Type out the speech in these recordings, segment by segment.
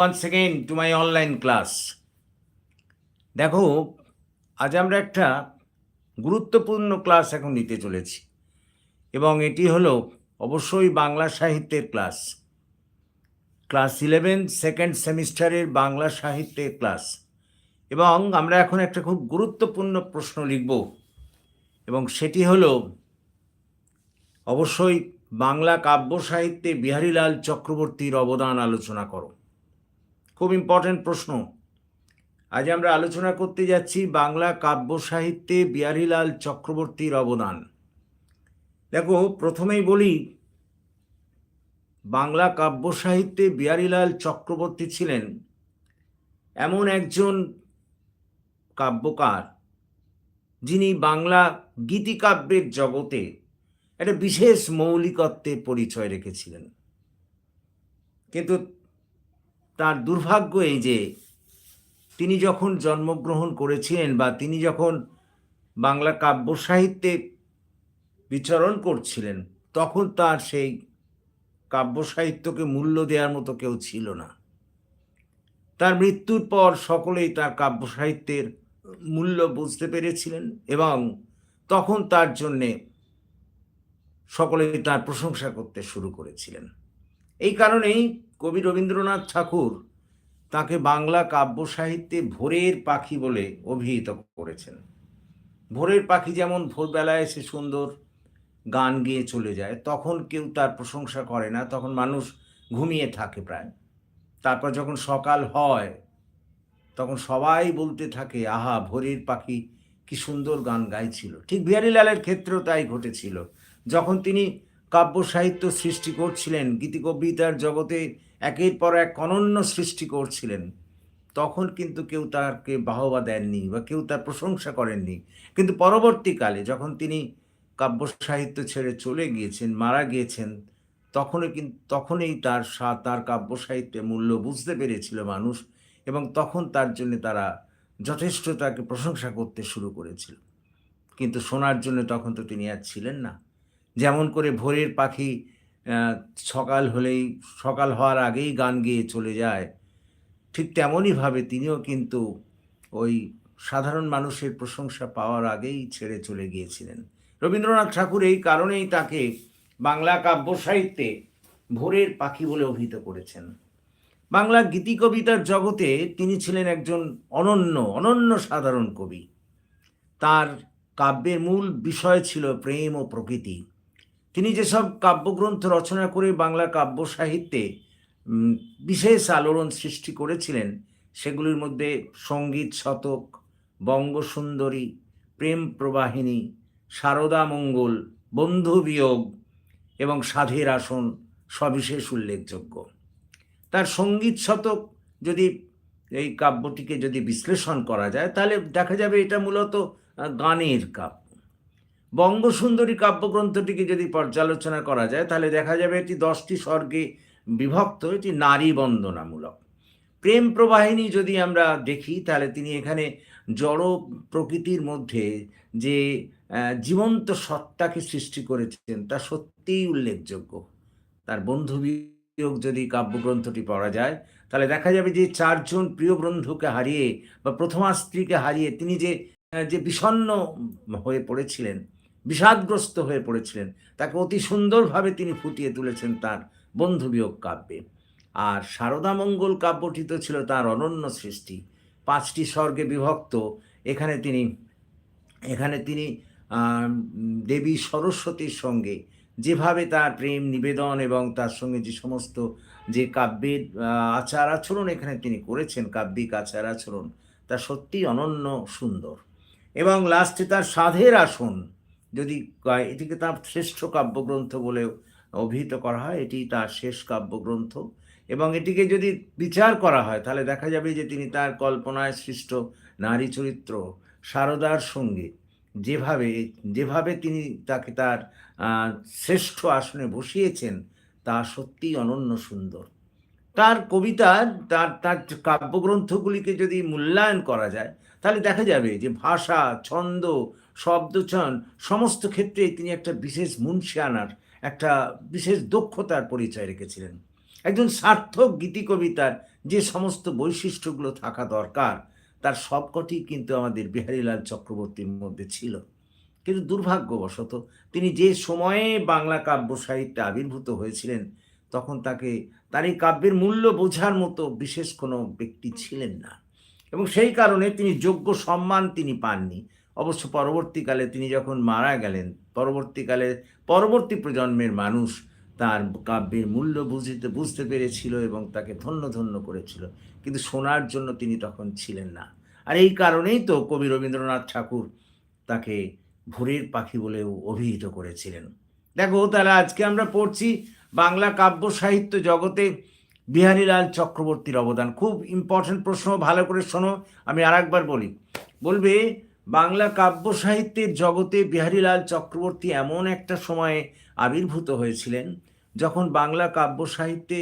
once again to my online class. দেখো, আজ আমরা একটা গুরুত্বপূর্ণ ক্লাস এখন নিতে চলেছি এবং এটি হলো অবশ্যই বাংলা সাহিত্যের ক্লাস ক্লাস ইলেভেন সেকেন্ড সেমিস্টারের বাংলা সাহিত্যের ক্লাস এবং আমরা এখন একটা খুব গুরুত্বপূর্ণ প্রশ্ন লিখব এবং সেটি হলো, অবশ্যই বাংলা কাব্য সাহিত্যে বিহারীলাল চক্রবর্তীর অবদান আলোচনা করো। খুব ইম্পর্ট্যান্ট প্রশ্ন। আজ আমরা আলোচনা করতে যাচ্ছি বাংলা কাব্য সাহিত্যে বিহারীলাল চক্রবর্তীর অবদান। দেখো, প্রথমেই বলি, বাংলা কাব্য সাহিত্যে বিহারীলাল চক্রবর্তী ছিলেন এমন একজন কাব্যকার যিনি বাংলা গীতিকাব্যের জগতে একটা বিশেষ মৌলিকত্বের পরিচয় রেখেছিলেন। কিন্তু তার দুর্ভাগ্য এই যে, তিনি যখন জন্মগ্রহণ করেছিলেন বা তিনি যখন বাংলা কাব্য সাহিত্যে বিচরণ করছিলেন, তখন তার সেই কাব্য সাহিত্যকে মূল্য দেওয়ার মতো কেউ ছিল না। তার মৃত্যুর পর সকলেই তার কাব্য সাহিত্যের মূল্য বুঝতে পেরেছিলেন এবং তখন তার জন্যে সকলেই তার প্রশংসা করতে শুরু করেছিলেন। এই কারণেই কবি রবীন্দ্রনাথ ঠাকুর তাকে বাংলা কাব্য সাহিত্যে ভোরের পাখি বলে অভিহিত করেছেন। ভোরের পাখি যেমন ভোরবেলায় এসে সুন্দর গান গেয়ে চলে যায়, তখন কেউ তার প্রশংসা করে না, তখন মানুষ ঘুমিয়ে থাকে প্রায়। তারপর যখন সকাল হয়, তখন সবাই বলতে থাকে, আহা, ভোরের পাখি কি সুন্দর গান গাইছিল। ঠিক বিহারীলালের ক্ষেত্রেও তাই ঘটেছিল। যখন তিনি কাব্য সাহিত্য সৃষ্টি করছিলেন, গীতিকবিতার জগতে একের পর এক অনন্য সৃষ্টি করছিলেন। তখন কিন্তু কেউ তাকে বাহবা দেননি বা কেউ তার প্রশংসা করেননি। কিন্তু পরবর্তীকালে যখন তিনি কাব্য সাহিত্য ছেড়ে চলে গিয়েছেন, মারা গিয়েছেন তখনই কিন্তু তখনই তার সা- তার কাব্য সাহিত্যে মূল্য বুঝতে পেরেছিল মানুষ এবং তখন তার জন্য তারা যথেষ্ট তাকে প্রশংসা করতে শুরু করেছিল। কিন্তু শোনার জন্য তখন তো তিনি আর ছিলেন না। যেমন করে ভোরের পাখি সকাল হলেই, সকাল হওয়ার আগেই গান গেয়ে চলে যায়। ঠিক তেমনইভাবে তিনিও কিন্তু ওই সাধারণ মানুষের প্রশংসা পাওয়ার আগেই ছেড়ে চলে গিয়েছিলেন। রবীন্দ্রনাথ ঠাকুর এই কারণেই তাকে বাংলা কাব্য সাহিত্যে ভোরের পাখি বলে অভিহিত করেছেন। বাংলা গীতি কবিতার জগতে তিনি ছিলেন একজন অনন্য অনন্য সাধারণ কবি। তার কাব্যের মূল বিষয় ছিল প্রেম ও প্রকৃতি। তিনি যেসব কাব্যগ্রন্থ রচনা করে বাংলা কাব্য সাহিত্যে বিশেষ আলোড়ন সৃষ্টি করেছিলেন, সেগুলির মধ্যে সংগীত শতক, বঙ্গসুন্দরী, প্রেম প্রবাহিনী, সারদা মঙ্গল, বন্ধু বিয়োগ এবং সাধের আসন সবিশেষ উল্লেখযোগ্য। তার সংগীত শতক যদি এই কাব্যটিকে যদি বিশ্লেষণ করা যায়, তাহলে দেখা যাবে এটা মূলত গানের কাব্য। বঙ্গসুন্দরী কাব্যগ্রন্থটিকে যদি পর্যালোচনা করা যায়, তাহলে দেখা যাবে এটি দশটি স্বর্গে বিভক্ত, এটি নারী বন্দনামূলক। প্রেম প্রবাহিনী যদি আমরা দেখি, তাহলে তিনি এখানে জড় প্রকৃতির মধ্যে যে জীবন্ত সত্তাকে সৃষ্টি করেছেন, তা সত্যিই উল্লেখযোগ্য। তার বন্ধু বিয়োগ যদি কাব্যগ্রন্থটি পড়া যায়, তাহলে দেখা যাবে যে, চারজন প্রিয় বন্ধুকে হারিয়ে বা প্রথমা স্ত্রীকে হারিয়ে তিনি যে যে বিষণ্ণ হয়ে পড়েছিলেন বিষাদগ্রস্ত হয়ে পড়েছিলেন। তাকে অতি সুন্দরভাবে তিনি ফুটিয়ে তুলেছেন তার বন্ধুবিয়োগ কাব্যে। আর শারদামঙ্গল কাব্যটি তো ছিল তার অনন্য সৃষ্টি। পাঁচটি স্বর্গে বিভক্ত। এখানে তিনি এখানে তিনি দেবী সরস্বতীর সঙ্গে যেভাবে তার প্রেম নিবেদন এবং তার সঙ্গে যে সমস্ত যে কাব্যের আচার আচরণ এখানে তিনি করেছেন, কাব্যিক আচার আচরণ, তা সত্যিই অনন্য সুন্দর। এবং লাস্টে তার সাধের আসন যদি এটিকে তার শ্রেষ্ঠ কাব্যগ্রন্থ বলে অভিহিত করা হয়, এটি তার শেষ কাব্যগ্রন্থ। এবং এটিকে যদি বিচার করা হয়, তাহলে দেখা যাবে যে তিনি তার কল্পনায় সৃষ্ট নারী চরিত্র, সারদার সঙ্গে, যেভাবে যেভাবে তিনি তাকে তার শ্রেষ্ঠ আসনে বসিয়েছেন, তা সত্যিই অনন্য সুন্দর। তার কবিতা, তার তার কাব্যগ্রন্থগুলিকে যদি মূল্যায়ন করা যায়, তাহলে দেখা যাবে যে ভাষা, ছন্দ শব্দচয়ন সমস্ত ক্ষেত্রে তিনি একটা বিশেষ মুন্সিয়ানার একটা বিশেষ দক্ষতার পরিচয় রেখেছিলেন। একজন সার্থক গীতি কবিতার যে সমস্ত বৈশিষ্ট্যগুলো থাকা দরকার, তার সবকটি কিন্তু আমাদের বিহারীলাল চক্রবর্তীর মধ্যে ছিল। কিন্তু দুর্ভাগ্যবশত তিনি যে সময়ে বাংলা কাব্য সাহিত্যে আবির্ভূত হয়েছিলেন, তখন তাকে তার এই কাব্যের মূল্য বোঝার মতো বিশেষ কোনো ব্যক্তি ছিলেন না। এবং সেই কারণে তিনি যোগ্য সম্মান তিনি পাননি। অবশ্য পরবর্তীকালে তিনি যখন মারা গেলেন, পরবর্তীকালে, পরবর্তী প্রজন্মের মানুষ তার কাব্যের মূল্য বুঝতে বুঝতে পেরেছিল এবং তাকে ধন্য ধন্য করেছিল। কিন্তু শোনার জন্য তিনি তখন ছিলেন না। আর এই কারণেই তো কবি রবীন্দ্রনাথ ঠাকুর তাকে ভোরের পাখি বলেও অভিহিত করেছিলেন। দেখো, তাহলে আজকে আমরা পড়ছি বাংলা কাব্য সাহিত্য জগতে বিহারীলাল চক্রবর্তীর অবদান। খুব ইম্পর্টেন্ট প্রশ্ন, ভালো করে শোনো, আমি আরেকবার বলি। বলবে বাংলা কাব্য সাহিত্যের জগতে বিহারীলাল চক্রবর্তী এমন একটা সময়ে আবির্ভূত হয়েছিলেন, যখন বাংলা কাব্য সাহিত্যে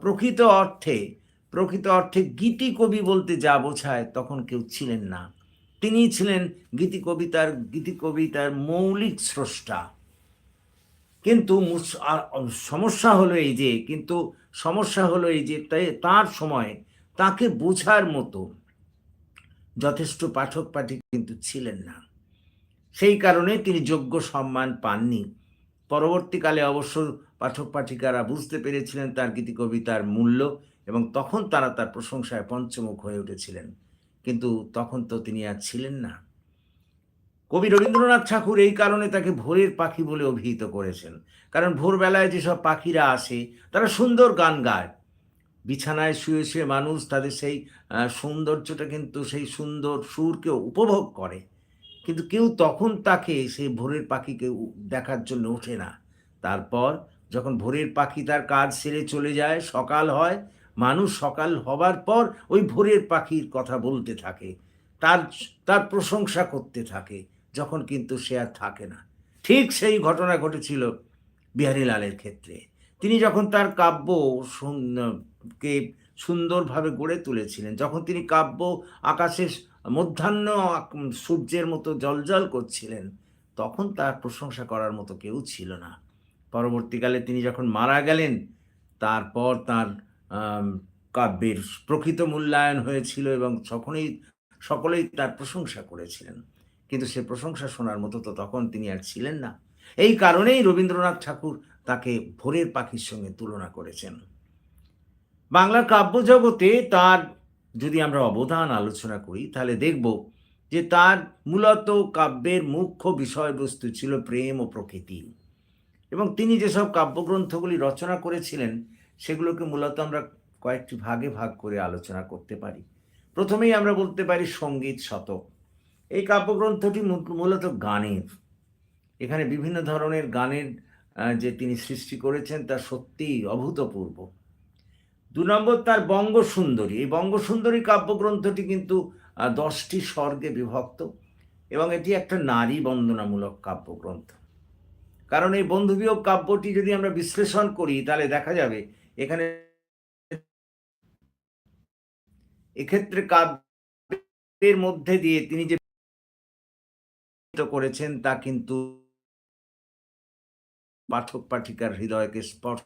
প্রকৃত অর্থে প্রকৃত অর্থে গীতি কবি বলতে যা বোঝায় তখন কেউ ছিলেন না। তিনি ছিলেন গীতি কবিতার গীতি কবিতার মৌলিক স্রষ্টা। কিন্তু সমস্যা হলো এই যে, কিন্তু সমস্যা হলো এই যে তার সময় তাকে বোঝার মতো যথেষ্ট পাঠক পাঠিক কিন্তু ছিলেন না। সেই কারণে তিনি যোগ্য সম্মান পাননি। পরবর্তীকালে অবশ্য পাঠক পাঠিকারা বুঝতে পেরেছিলেন তার গীতি কবিতার মূল্য এবং তখন তারা তার প্রশংসায় পঞ্চমুখ হয়ে উঠেছিলেন। কিন্তু তখন তো তিনি আর ছিলেন না। কবি রবীন্দ্রনাথ ঠাকুর এই কারণে তাকে ভোরের পাখি বলে অভিহিত করেছেন। কারণ ভোরবেলায় যেসব পাখিরা আসে, তারা সুন্দর গান গায়। বিছানায় শুয়ে শুয়ে মানুষ তাদের সেই সৌন্দর্যটা কিন্তু সেই সুন্দর সুরকে উপভোগ করে। কিন্তু কেউ তখন তাকে সেই ভোরের পাখিকে দেখার জন্য ওঠে না। তারপর যখন ভোরের পাখি তার কাজ সেরে চলে যায়, সকাল হয়, মানুষ সকাল হবার পর ওই ভোরের পাখির কথা বলতে থাকে, তার তার প্রশংসা করতে থাকে, যখন কিন্তু সে আর থাকে না। ঠিক সেই ঘটনা ঘটেছিল বিহারীলালের ক্ষেত্রে। তিনি যখন তার কাব্য কে সুন্দরভাবে গড়ে তুলেছিলেন। যখন তিনি কাব্য আকাশে মধ্যাহ্ন সূর্যের মতো জলজল করছিলেন, তখন তার প্রশংসা করার মতো কেউ ছিল না। পরবর্তীকালে তিনি যখন মারা গেলেন, তারপর তার কাব্যের প্রকৃত মূল্যায়ন হয়েছিল এবং সকলেই সকলেই তার প্রশংসা করেছিলেন। কিন্তু সে প্রশংসা শোনার মতো তো তখন তিনি আর ছিলেন না। এই কারণেই রবীন্দ্রনাথ ঠাকুর তাকে ভোরের পাখির সঙ্গে তুলনা করেছেন। বাংলা কাব্য জগতে তার যদি আমরা অবদান আলোচনা করি, তাহলে দেখব যে তার মূলত কাব্যের মুখ্য বিষয়বস্তু ছিল প্রেম ও প্রকৃতি। এবং তিনি যেসব কাব্যগ্রন্থগুলি রচনা করেছিলেন, সেগুলোকে মূলত আমরা কয়েকটি ভাগে ভাগ করে আলোচনা করতে পারি। প্রথমেই আমরা বলতে পারি সংগীত শতক। এই কাব্যগ্রন্থটি মূলত গানের। এখানে বিভিন্ন ধরনের গানের যে তিনি সৃষ্টি করেছেন, তা সত্যিই অভূতপূর্ব। দু নম্বর তার বঙ্গসুন্দরী এই বঙ্গসুন্দরী কাব্যগ্রন্থটি কিন্তু দশটি স্বর্গে বিভক্ত এবং এটি একটা নারী বন্দনামূলক কাব্যগ্রন্থ কারণ এই বন্ধুবিয়োগ কাব্যটি যদি আমরা বিশ্লেষণ করি, তাহলে দেখা যাবে এখানে এক্ষেত্রে কাব্যের মধ্যে দিয়ে তিনি যে করেছেন, তা কিন্তু পাঠক পাঠিকার হৃদয়কে স্পর্শ।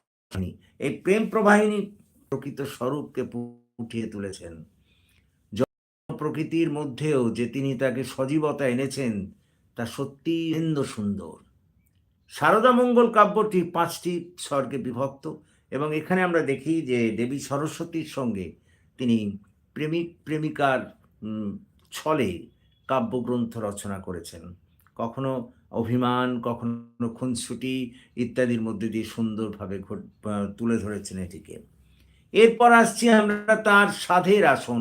এই প্রেম প্রবাহিনী প্রকৃত স্বরূপকে উঠিয়ে তুলেছেন। প্রকৃতির মধ্যেও যে তিনি তাকে সজীবতা এনেছেন, তা সত্যি ইন্দ্র সুন্দর। সারদা মঙ্গল কাব্যটি পাঁচটি স্বর্গে বিভক্ত এবং এখানে আমরা দেখি যে দেবী সরস্বতীর সঙ্গে তিনি প্রেমিক প্রেমিকার ছলে কাব্যগ্রন্থ রচনা করেছেন। কখনো অভিমান, কখনো খুনসুটি ইত্যাদির মধ্যে দিয়ে সুন্দরভাবে তুলে ধরেছেন এটিকে। এরপর আসছি আমরা তার সাধের আসন।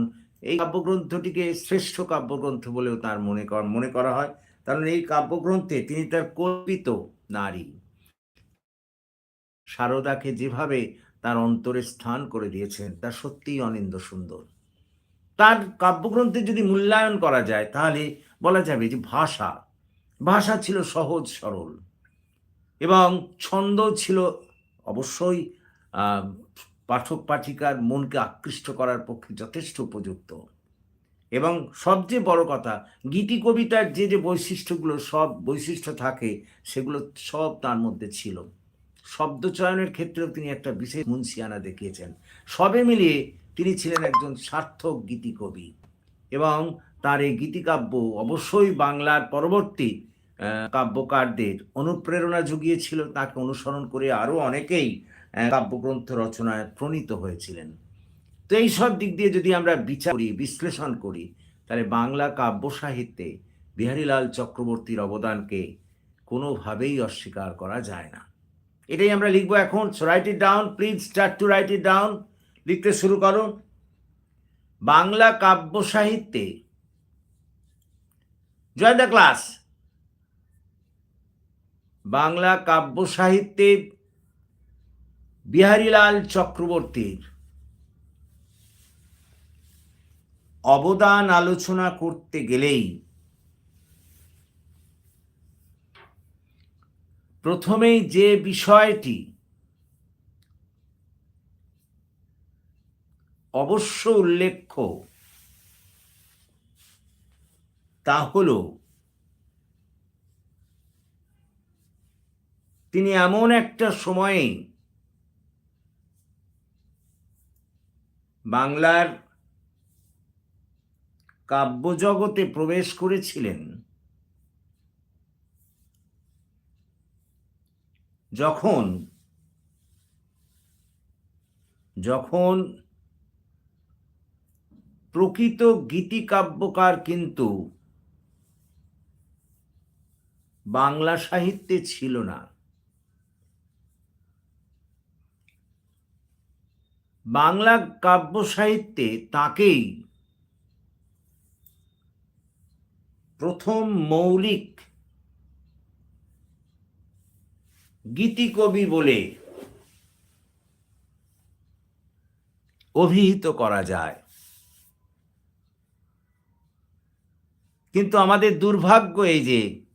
এই কাব্যগ্রন্থটিকে শ্রেষ্ঠ কাব্যগ্রন্থ বলেও তার মনে কর, মনে করা হয়। কারণ এই কাব্যগ্রন্থে তিনি তার কল্পিত নারী। সারদাকে যেভাবে তার অন্তরে স্থান করে দিয়েছেন, তা সত্যিই অনিন্দ সুন্দর। তার কাব্যগ্রন্থে যদি মূল্যায়ন করা যায়, তাহলে বলা যাবে যে ভাষা ভাষা ছিল সহজ, সরল। এবং ছন্দ ছিল অবশ্যই পাঠক পাঠিকার মনকে আকৃষ্ট করার পক্ষে যথেষ্ট উপযুক্ত। এবং সবচেয়ে বড় কথা, গীতি কবিতার যে যে বৈশিষ্ট্যগুলো, সব বৈশিষ্ট্য থাকে, সেগুলো সব তার মধ্যে ছিল। শব্দচয়নের ক্ষেত্রেও তিনি একটা বিশেষ মুন্সিয়ানা দেখিয়েছেন। সবে মিলিয়ে তিনি ছিলেন একজন সার্থক গীতিকবি এবং তার এই গীতিকাব্য অবশ্যই বাংলার পরবর্তী কাব্যকারদের অনুপ্রেরণা জুগিয়েছিল। তাকে অনুসরণ করে আরও অনেকেই কাব্যগ্রন্থ রচনায় প্রণীত হয়েছিলেন। তো এই সব দিক দিয়ে যদি আমরা বিচার করি, বিশ্লেষণ করি, তাহলে বাংলা কাব্য সাহিত্যে বিহারীলাল চক্রবর্তীর অবদানকে কোনোভাবেই অস্বীকার করা যায় না। এটাই আমরা লিখব এখন। Write it down please start to write it down লিখতে শুরু করো। বাংলা কাব্য সাহিত্যে জয় দ্য ক্লাস। বাংলা কাব্য সাহিত্যে বিহারীলাল চক্রবর্তীর অবদান আলোচনা করতে গেলেই প্রথমেই যে বিষয়টি অবশ্য উল্লেখ্য, তা হল তিনি এমন একটা সময়ে বাংলার কাব্যজগতে প্রবেশ করেছিলেন। যখন যখন প্রকৃত গীতিকাব্যকার কিন্তু বাংলা সাহিত্যে ছিল না। বাংলা কাব্য সাহিত্যে তাকেই প্রথম মৌলিক গীতিকবি বলে অভিহিত করা যায়। কিন্তু আমাদের দুর্ভাগ্য এই যে,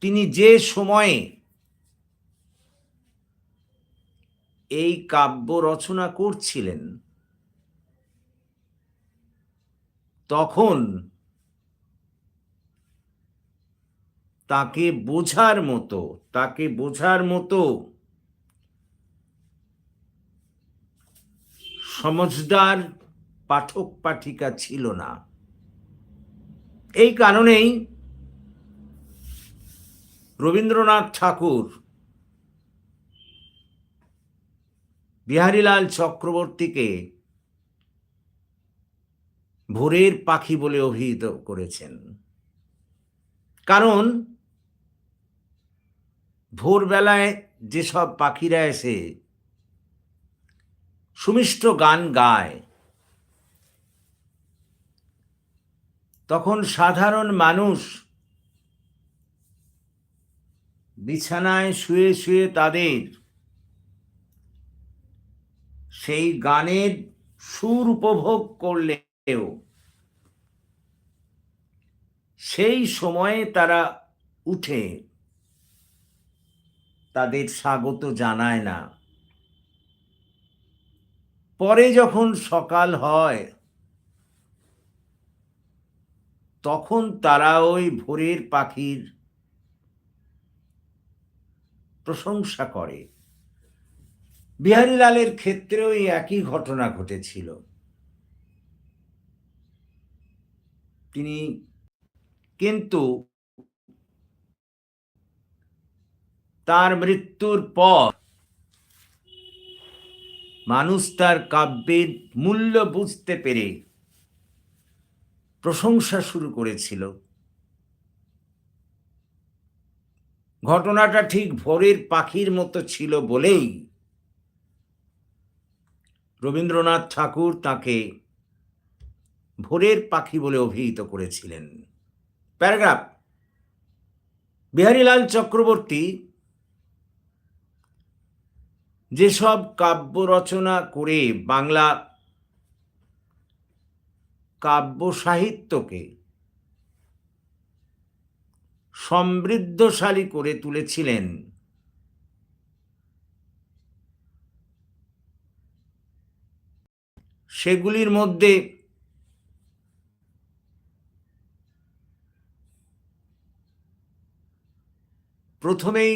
তিনি যে সময়ে এই কাব্য রচনা করছিলেন। তখন তাকে বোঝার মতো, তাকে বোঝার মতো সমঝদার পাঠক পাঠিকা ছিল না। এই কারণেই রবীন্দ্রনাথ ঠাকুর বিহারীলাল চক্রবর্তীকে ভোরের পাখি বলে অভিহিত করেছেন। কারণ ভোরবেলায় যেসব পাখিরা এসে সুমিষ্ট গান গায়, তখন সাধারণ মানুষ বিছানায় শুয়ে শুয়ে তাদের সেই গানের সুর উপভোগ করলেও সেই সময়ে তারা উঠে তাদের স্বাগত জানায় না। পরে যখন সকাল হয়, তখন তারা ওই ভোরের পাখির প্রশংসা করে। বিহারীলালের ক্ষেত্রেও এই একই ঘটনা ঘটেছিল। তিনি কিন্তু তার মৃত্যুর পর মানুষ তার কাব্যের মূল্য বুঝতে পেরে প্রশংসা শুরু করেছিল। ঘটনাটা ঠিক ভোরের পাখির মতো ছিল বলেই রবীন্দ্রনাথ ঠাকুর তাকে ভোরের পাখি বলে অভিহিত করেছিলেন। প্যারাগ্রাফ, বিহারীলাল চক্রবর্তী যেসব কাব্য রচনা করে বাংলা কাব্য সাহিত্যকে সমৃদ্ধশালী করে তুলেছিলেন সেগুলির মধ্যে প্রথমেই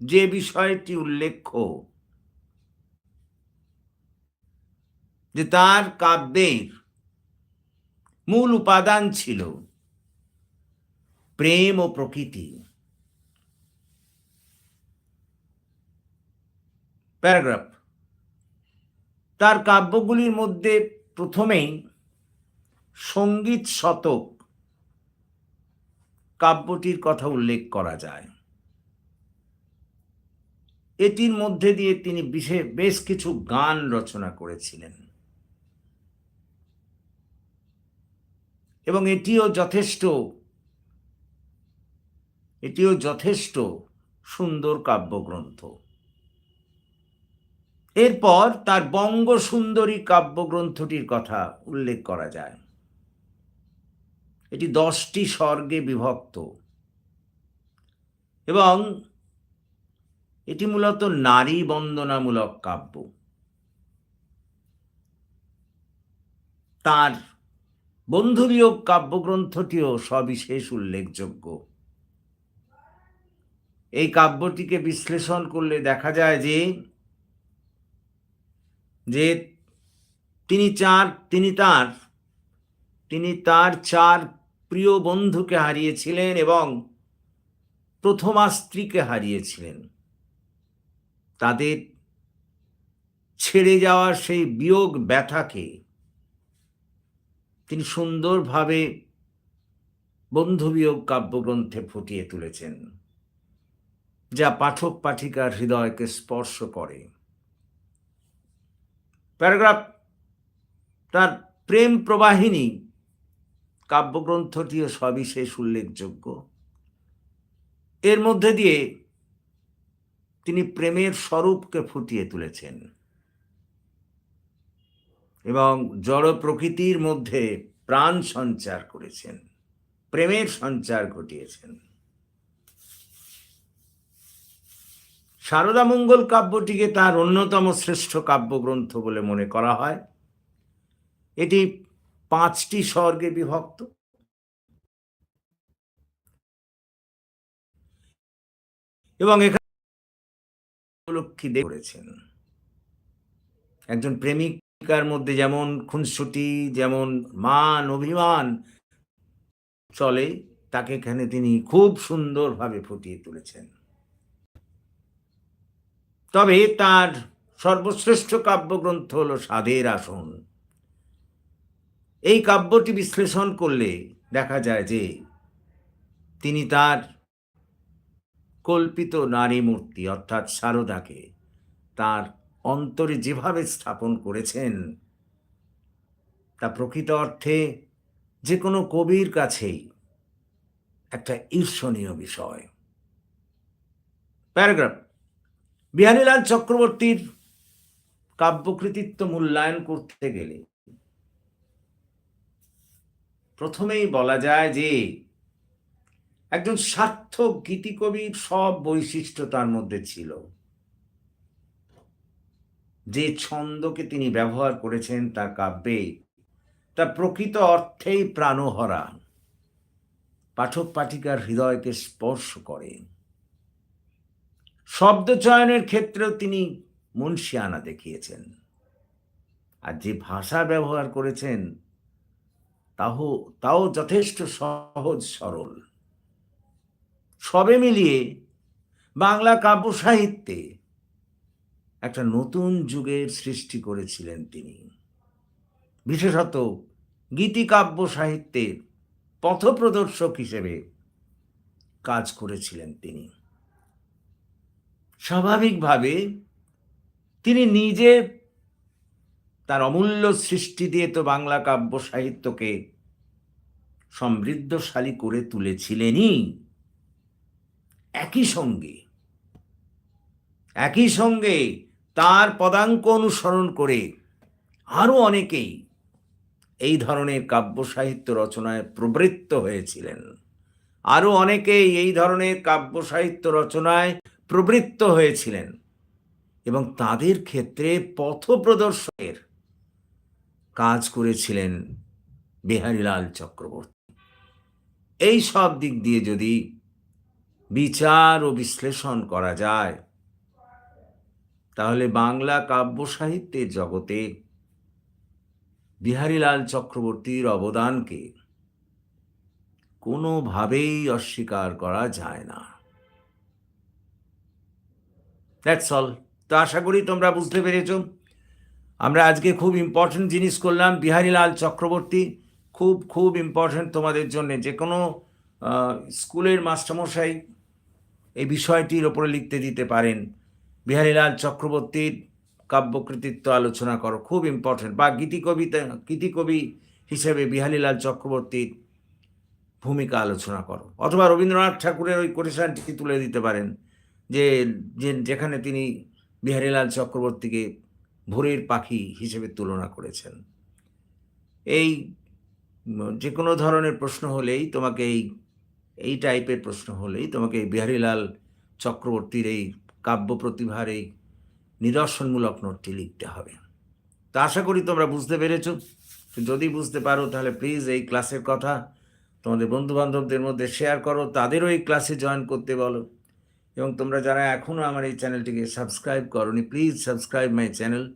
যে বিষয়টি উল্লেখ্য, যে তার কাব্যের মূল উপাদান ছিল প্রেম ও প্রকৃতি। প্যারাগ্রাফ তার কাব্যগুলির মধ্যে প্রথমেই সংগীত শতক কাব্যটির কথা উল্লেখ করা যায়। এটির মধ্যে দিয়ে তিনি বিশেষ বেশ কিছু গান রচনা করেছিলেন। এবং এটিও যথেষ্ট এটিও যথেষ্ট সুন্দর কাব্যগ্রন্থ। এরপর তার বঙ্গসুন্দরী কাব্যগ্রন্থটির কথা উল্লেখ করা যায়। এটি দশটি স্বর্গে বিভক্ত। এবং এটি মূলত নারী বন্দনামূলক কাব্য। তার বন্ধুবিয়োগ কাব্যগ্রন্থটিও সবিশেষ উল্লেখযোগ্য। এই কাব্যটিকে বিশ্লেষণ করলে দেখা যায় যে যে তিনি চার, তিনি তার তিনি তার চার প্রিয় বন্ধুকে হারিয়েছিলেন এবং প্রথমা স্ত্রীকে হারিয়েছিলেন। তাদের ছেড়ে যাওয়ার সেই বিয়োগ ব্যথাকে তিনি সুন্দরভাবে বন্ধুবিয়োগ কাব্যগ্রন্থে ফুটিয়ে তুলেছেন, যা পাঠক পাঠিকার হৃদয়কে স্পর্শ করে। প্যারাগ্রাফ তার প্রেম প্রবাহিনী কাব্যগ্রন্থটিও সবিশেষ উল্লেখযোগ্য। এর মধ্যে দিয়ে তিনি প্রেমের স্বরূপকে ফুটিয়ে তুলেছেন এবং জড় প্রকৃতির মধ্যে প্রাণ সঞ্চার করেছেন, প্রেমের সঞ্চার ঘটিয়েছেন। সারদা মঙ্গল কাব্যটিকে তার অন্যতম শ্রেষ্ঠ কাব্যগ্রন্থ বলে মনে করা হয়। এটি পাঁচটি স্বর্গে বিভক্ত। এবং এখানে উপলক্ষী করেছেন। একজন প্রেমিকার মধ্যে যেমন খুনসুটি, যেমন মান, অভিমান চলে, তাকে এখানে তিনি খুব সুন্দরভাবে ফুটিয়ে তুলেছেন। তবে তার সর্বশ্রেষ্ঠ কাব্যগ্রন্থ হল সাধের আসন। এই কাব্যটি বিশ্লেষণ করলে দেখা যায় যে তিনি তার কল্পিত নারী মূর্তি, অর্থাৎ সারদাকে, তার অন্তরে যেভাবে স্থাপন করেছেন, তা প্রকৃত অর্থে যে কোনো কবির কাছেই একটা ঈর্ষণীয় বিষয়। প্যারাগ্রাফ বিহারীলাল চক্রবর্তীর কাব্যকৃতিত্ব মূল্যায়ন করতে গেলে প্রথমেই বলা যায় যে একজন সার্থক গীতিকবির সব বৈশিষ্ট্য তার মধ্যে ছিল। যে ছন্দকে তিনি ব্যবহার করেছেন তার কাব্যে তা প্রকৃত অর্থেই প্রাণহরা। পাঠক পাঠিকার হৃদয়কে স্পর্শ করে। শব্দ চয়নের ক্ষেত্রেও তিনি মুন্সিয়ানা দেখিয়েছেন। আর যে ভাষা ব্যবহার করেছেন তাও তাও যথেষ্ট সহজ সরল। সবে মিলিয়ে বাংলা কাব্য সাহিত্যে একটা নতুন যুগের সৃষ্টি করেছিলেন তিনি। বিশেষত গীতিকাব্য সাহিত্যের পথপ্রদর্শক হিসেবে কাজ করেছিলেন তিনি। স্বাভাবিকভাবে তিনি নিজে তার অমূল্য সৃষ্টি দিয়ে তো বাংলা কাব্য সাহিত্যকে সমৃদ্ধশালী করে তুলেছিলেনই। একই সঙ্গে একই সঙ্গে তার পদাঙ্ক অনুসরণ করে আরও অনেকেই এই ধরনের কাব্য সাহিত্য রচনায় প্রবৃত্ত হয়েছিলেন। আরও অনেকেই এই ধরনের কাব্য সাহিত্য রচনায় প্রবৃত্ত হয়েছিলেন এবং তাদের ক্ষেত্রে পথপ্রদর্শকের কাজ করেছিলেন বিহারীলাল চক্রবর্তী। এই সব দিক দিয়ে যদি বিচার ও বিশ্লেষণ করা যায়, তাহলে বাংলা কাব্য সাহিত্যের জগতে বিহারীলাল চক্রবর্তীর অবদানকে কোনোভাবেই অস্বীকার করা যায় না। দ্যাটস অল তো আশা করি তোমরা বুঝতে পেরেছ। আমরা আজকে খুব ইম্পর্টেন্ট জিনিস করলাম, বিহারীলাল চক্রবর্তী। খুব খুব ইম্পর্টেন্ট তোমাদের জন্য। যে কোনো স্কুলের মাস্টারমশাই এই বিষয়টির ওপরে লিখতে দিতে পারেন। বিহারীলাল চক্রবর্তীর কাব্যকৃতিত্ব আলোচনা করো। খুব ইম্পর্টেন্ট বা গীতি কবিতা গীতিকবি হিসেবে বিহারীলাল চক্রবর্তীর ভূমিকা আলোচনা করো। অথবা রবীন্দ্রনাথ ঠাকুরের ওই কোটেশনটি তুলে দিতে পারেন। যে যেখানে তিনি বিহারীলাল চক্রবর্তীকে ভোরের পাখি হিসেবে তুলনা করেছেন। এই, যে কোনো ধরনের প্রশ্ন হলেই তোমাকে এই এই টাইপের প্রশ্ন হলেই তোমাকে বিহারীলাল চক্রবর্তীর এই কাব্য প্রতিভার এই নিদর্শনমূলক নোটটি লিখতে হবে। তো আশা করি তোমরা বুঝতে পেরেছ। যদি বুঝতে পারো তাহলে প্লিজ এই ক্লাসের কথা তোমাদের বন্ধু বান্ধবদের মধ্যে শেয়ার করো, তাদেরও এই ক্লাসে জয়েন করতে বলো। এবং তোমরা যারা এখনও আমার এই চ্যানেলটিকে সাবস্ক্রাইব করনি, প্লিজ সাবস্ক্রাইব মাই চ্যানেল।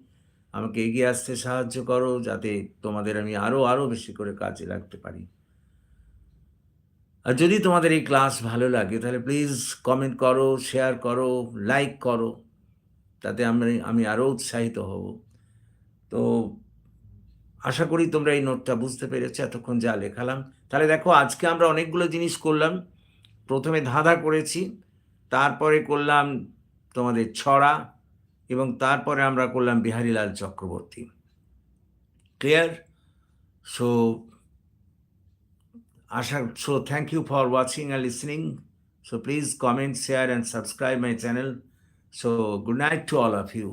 আমাকে এগিয়ে আসতে সাহায্য করো যাতে তোমাদের আমি আরও আরও বেশি করে কাজে লাগতে পারি। আর যদি তোমাদের এই ক্লাস ভালো লাগে, তাহলে প্লিজ কমেন্ট করো, শেয়ার করো, লাইক করো, তাতে আমি আমি আরও উৎসাহিত হব। তো আশা করি তোমরা এই নোটটা বুঝতে পেরেছ, এতক্ষণ যা লেখালাম। তাহলে দেখো, আজকে আমরা অনেকগুলো জিনিস করলাম। প্রথমে ধাঁধা করেছি তারপরে করলাম তোমাদের ছড়া এবং তারপরে আমরা করলাম Biharilal Chakraborty. Clear so Asha so thank you for watching and listening so please comment share and subscribe my channel so good night to all of you